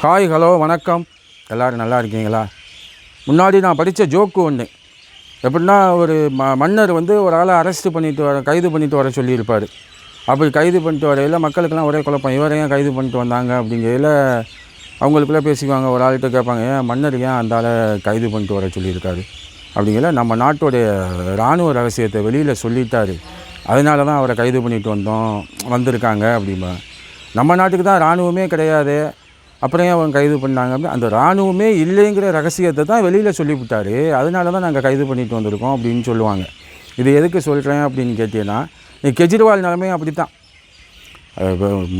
Hi hello வணக்கம். எல்லோரும் நல்லா இருக்கீங்களா? முன்னாடி நான் படித்த ஜோக்கு ஒன்று எப்படின்னா ஒரு ம மன்னர் வந்து ஒரு ஆளை அரெஸ்ட் பண்ணிட்டு வர கைது பண்ணிட்டு வர சொல்லியிருப்பார். அப்படி கைது பண்ணிட்டு வரையில் மக்களுக்கெல்லாம் ஒரே குழப்பம். இவரையும் ஏன் கைது பண்ணிட்டு வந்தாங்க அப்படிங்கையில் அவங்களுக்குள்ளே பேசிக்குவாங்க. ஒரு ஆள்கிட்ட கேட்பாங்க ஏன் மன்னர் ஏன் அந்த ஆளை கைது பண்ணிட்டு வர சொல்லியிருக்காரு? அப்படிங்கிற நம்ம நாட்டுடைய இராணுவ ரகசியத்தை வெளியில் சொல்லிட்டாரு. அதனால தான் அவரை கைது பண்ணிட்டு வந்தோம் வந்திருக்காங்க அப்படிம்பா. நம்ம நாட்டுக்கு தான் இராணுவமே கிடையாது. அப்புறம் ஏன் அவங்க கைது பண்ணாங்க அப்படின்னு? அந்த இராணுவமே இல்லைங்கிற ரகசியத்தை தான் வெளியில் சொல்லிவிட்டாரு. அதனால தான் நாங்கள் கைது பண்ணிட்டு வந்திருக்கோம் அப்படின்னு சொல்லுவாங்க. இது எதுக்கு சொல்கிறேன் அப்படின்னு கேட்டீங்கன்னா நீ கெஜ்ரிவால் நிலைமையும் அப்படி தான்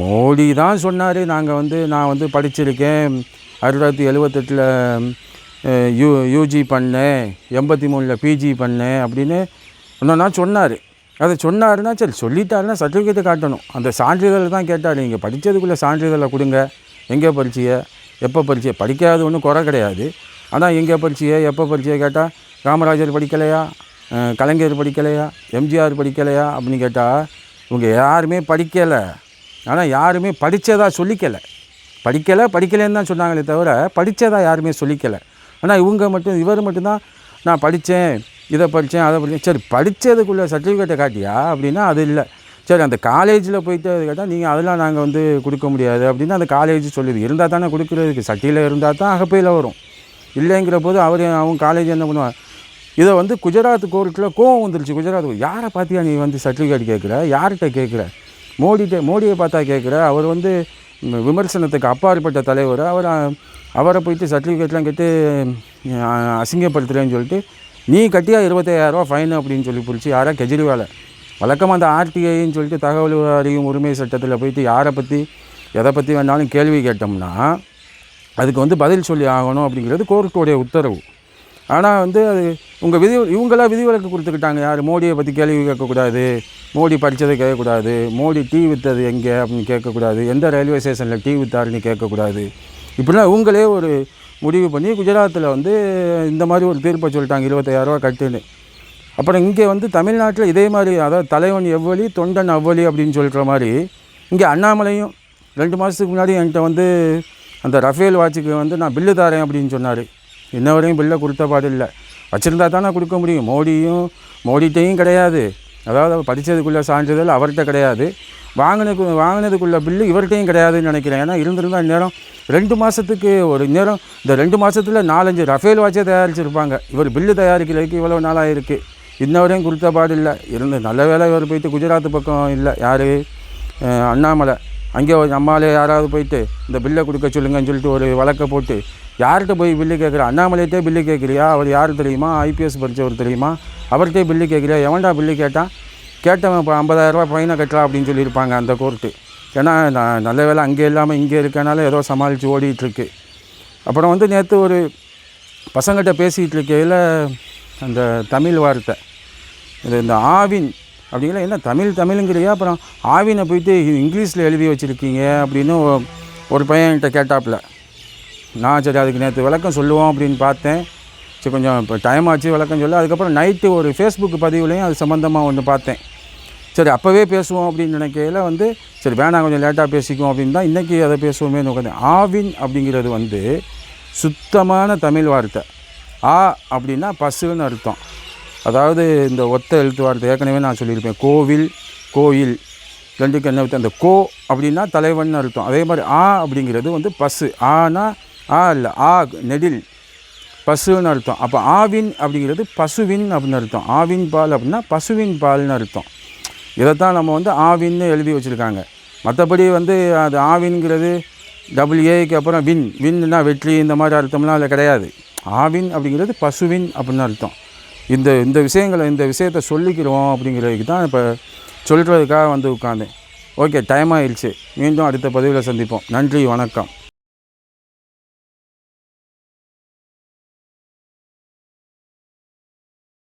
மோடி தான் சொன்னார் நாங்கள் வந்து நான் வந்து படிச்சிருக்கேன். ஆயிரத்தி தொள்ளாயிரத்தி யூ யூஜி பண்ணேன். எண்பத்தி மூணில் பிஜி பண்ணேன் அப்படின்னு ஒன்றா சொன்னார். அதை சொன்னாருன்னா சரி சொல்லிட்டாருன்னா சர்டிஃபிகேட்டை காட்டணும். அந்த சான்றிதழ் தான் கேட்டார். நீங்கள் படித்ததுக்குள்ளே சான்றிதழை கொடுங்க. எங்கே பரிச்சிய எப்போ பரிச்சிய படிக்காது ஒன்றும் குறை கிடையாது. ஆனால் எங்கே பரிச்சிய எப்போ படிச்சிய கேட்டால் காமராஜர் படிக்கலையா? கலைஞர் படிக்கலையா? எம்ஜிஆர் படிக்கலையா? அப்படின்னு கேட்டால் இவங்க யாருமே படிக்கலை. ஆனால் யாருமே படித்ததாக சொல்லிக்கலை. படிக்கலை படிக்கலைன்னு தான் சொன்னாங்களே தவிர படித்ததாக யாருமே சொல்லிக்கலை. ஆனால் இவங்க மட்டும் இவர் மட்டும்தான் நான் படித்தேன் இதை படித்தேன் அதை படித்தேன். சரி படித்ததுக்குள்ளே சர்டிஃபிகேட்டை காட்டியா அப்படின்னா அது இல்லை. சரி அந்த காலேஜில் போயிட்டு அது கேட்டால் நீங்கள் அதெல்லாம் நாங்கள் வந்து கொடுக்க முடியாது அப்படின்னு அந்த காலேஜ் சொல்லுது. இருந்தால் தானே கொடுக்குறதுக்கு. சட்டியில் இருந்தால் தான் அகப்பையில் வரும். இல்லைங்கிற போது அவர் அவங்க காலேஜ் என்ன பண்ணுவார் இதை வந்து குஜராத் கோர்ட்டில் கோவம் வந்துருச்சு. குஜராத் யாரை பார்த்தியா நீ வந்து சர்டிஃபிகேட் கேட்குற? யார்கிட்ட கேட்குற? மோடிகிட்ட மோடியை பார்த்தா கேட்குற? அவர் வந்து விமர்சனத்துக்கு அப்பாற்பட்ட தலைவர். அவர் அவரை போயிட்டு சர்டிஃபிகேட்லாம் கேட்டு அசிங்கப்படுத்துகிறேன்னு சொல்லிட்டு நீ கட்டியா இருபத்தையாயிரரூவா ஃபைன் அப்படின்னு சொல்லி பிடிச்சி யாரா கெஜ்ரிவாலை வழக்கமாக அந்த ஆர்டிஐன்னு சொல்லிட்டு தகவல் அறியும் உரிமை சட்டத்தில் போயிட்டு யாரை பற்றி எதை பற்றி வேணாலும் கேள்வி கேட்டோம்னா அதுக்கு வந்து பதில் சொல்லி ஆகணும் அப்படிங்கிறது கோர்ட்டுடைய உத்தரவு. ஆனால் வந்து அது உங்கள் விதி இவங்களாம் விதிவிலக்கு கொடுத்துக்கிட்டாங்க யார்? மோடியை பற்றி கேள்வி கேட்கக்கூடாது. மோடி படித்ததை கேட்கக்கூடாது. மோடி டீ விற்றது எங்கே அப்படின்னு கேட்கக்கூடாது. எந்த ரயில்வே ஸ்டேஷனில் டீ விற்றாருன்னு கேட்கக்கூடாது. இப்படிலாம் இவங்களே ஒரு முடிவு பண்ணி குஜராத்தில் வந்து இந்த மாதிரி ஒரு தீர்ப்பை சொல்லிட்டாங்க. இருபத்தாயிரரூவா கட்டுன்னு. அப்புறம் இங்கே வந்து தமிழ்நாட்டில் இதே மாதிரி அதாவது தலைவன் எவ்வளி தொண்டன் அவ்வளி அப்படின்னு சொல்கிற மாதிரி இங்கே அண்ணாமலையும் ரெண்டு மாதத்துக்கு முன்னாடி என்கிட்ட வந்து அந்த ரஃபேல் வாட்சுக்கு வந்து நான் பில்லு தரேன் அப்படின்னு சொன்னார். இன்ன வரையும் பில்லை கொடுத்த பாடு இல்லை. வச்சுருந்தா தானே கொடுக்க முடியும். மோடியும் மோடிட்டையும் கிடையாது. அதாவது படித்ததுக்குள்ளே சான்றிதழ் அவர்கிட்ட கிடையாது. வாங்கினதுக்கு வாங்கினதுக்குள்ள பில்லு இவர்கிட்டையும் கிடையாதுன்னு நினைக்கிறேன். ஏன்னா இருந்திருந்தால் இந்நேரம் ரெண்டு மாதத்துக்கு ஒரு நேரம் இந்த ரெண்டு மாதத்தில் நாலஞ்சு ரஃபேல் வாட்சே தயாரிச்சிருப்பாங்க. இவர் பில்லு தயாரிக்கிறதுக்கு இவ்வளோ நாளாக இருக்குது இன்ன வரையும் கொடுத்த பாடில்லை இல்லை. இருந்து நல்ல வேலை இவர் போயிட்டு குஜராத் பக்கம் இல்லை. யார்? அண்ணாமலை. அங்கே ஒரு நம்மாலே யாராவது போயிட்டு இந்த பில்லை கொடுக்க சொல்லுங்கன்னு சொல்லிட்டு ஒரு வழக்கை போட்டு யார்கிட்ட போய் பில்லு கேட்குற? அண்ணாமலையிட்டே பில்லு கேட்குறியா? அவர் யார் தெரியுமா? ஐபிஎஸ் படித்தவர் தெரியுமா? அவர்கிட்டே பில்லு கேட்குறியா? எவன்டா பில்லு கேட்டான் கேட்டவன் இப்போ ஐம்பதாயிரரூபா ஃபைனை கட்டலாம் அப்படின்னு சொல்லியிருப்பாங்க அந்த கோர்ட்டு. ஏன்னா நான் நல்ல வேலை அங்கே இல்லாமல் இங்கே இருக்கனால ஏதோ சமாளித்து ஓடிட்டுருக்கு அப்புறம் வந்து நேற்று ஒரு பசங்கிட்ட பேசிகிட்டு இருக்கையில் அந்த தமிழ் வார்த்தை. இது இந்த ஆவின் அப்படிங்கிற என்ன தமிழ் தமிழுங்கிறியா? அப்புறம் ஆவினை போயிட்டு இங்கிலீஷில் எழுதி வச்சுருக்கீங்க அப்படின்னு ஒரு பையன் என்கிட்ட கேட்டாப்புல. நான் சரி அதுக்கு நேற்று விளக்கம் சொல்லுவோம் அப்படின்னு பார்த்தேன். சரி கொஞ்சம் இப்போ டைம் ஆச்சு விளக்கம் சொல்ல. அதுக்கப்புறம் நைட்டு ஒரு ஃபேஸ்புக் பதிவுலையும் அது சம்மந்தமாக ஒன்று பார்த்தேன். சரி அப்போவே பேசுவோம் அப்படின்னு நினைக்கையில் வந்து சரி வேணாம் கொஞ்சம் லேட்டாக பேசிக்குவோம் அப்படின்னு தான் இன்றைக்கி அதை பேசுவோமே உட்காந்து ஆவின் அப்படிங்கிறது வந்து சுத்தமான தமிழ் வார்த்தை. ஆ அப்படின்னா பசுன்னு அர்த்தம். அதாவது இந்த ஒத்த எழுத்து வார்த்தை ஏற்கனவே நான் சொல்லியிருப்பேன். கோவில் கோயில் ரெண்டுக்கு என்ன அந்த கோ அப்படின்னா தலைவன் அர்த்தம். அதே மாதிரி ஆ அப்படிங்கிறது வந்து பசு. ஆனா ஆ இல்லை ஆ நெடில் பசுன்னு அர்த்தம். அப்போ ஆவின் அப்படிங்கிறது பசுவின் அப்படின்னு அர்த்தம். ஆவின் பால் அப்படின்னா பசுவின் பால்னு அர்த்தம். இதைத்தான் நம்ம வந்து ஆவின்னு எழுதி வச்சுருக்காங்க. மற்றபடி வந்து அது ஆவின்ங்கிறது டபிள்யூஏக்கு அப்புறம் வின். வின்னா வெற்றி இந்த மாதிரி அர்த்தம்லாம் அதில் கிடையாது. ஆவின் அப்படிங்கிறது பசுவின் அப்படின்னு அர்த்தம். இந்த இந்த விஷயங்களை இந்த விஷயத்தை சொல்லிக்கிறோம் அப்படிங்கிறதுக்கு தான் இப்போ சொல்கிறதுக்காக வந்து உட்காந்தேன் ஓகே டைம் ஆயிடுச்சு. மீண்டும் அடுத்த பதிவில் சந்திப்போம். நன்றி வணக்கம்.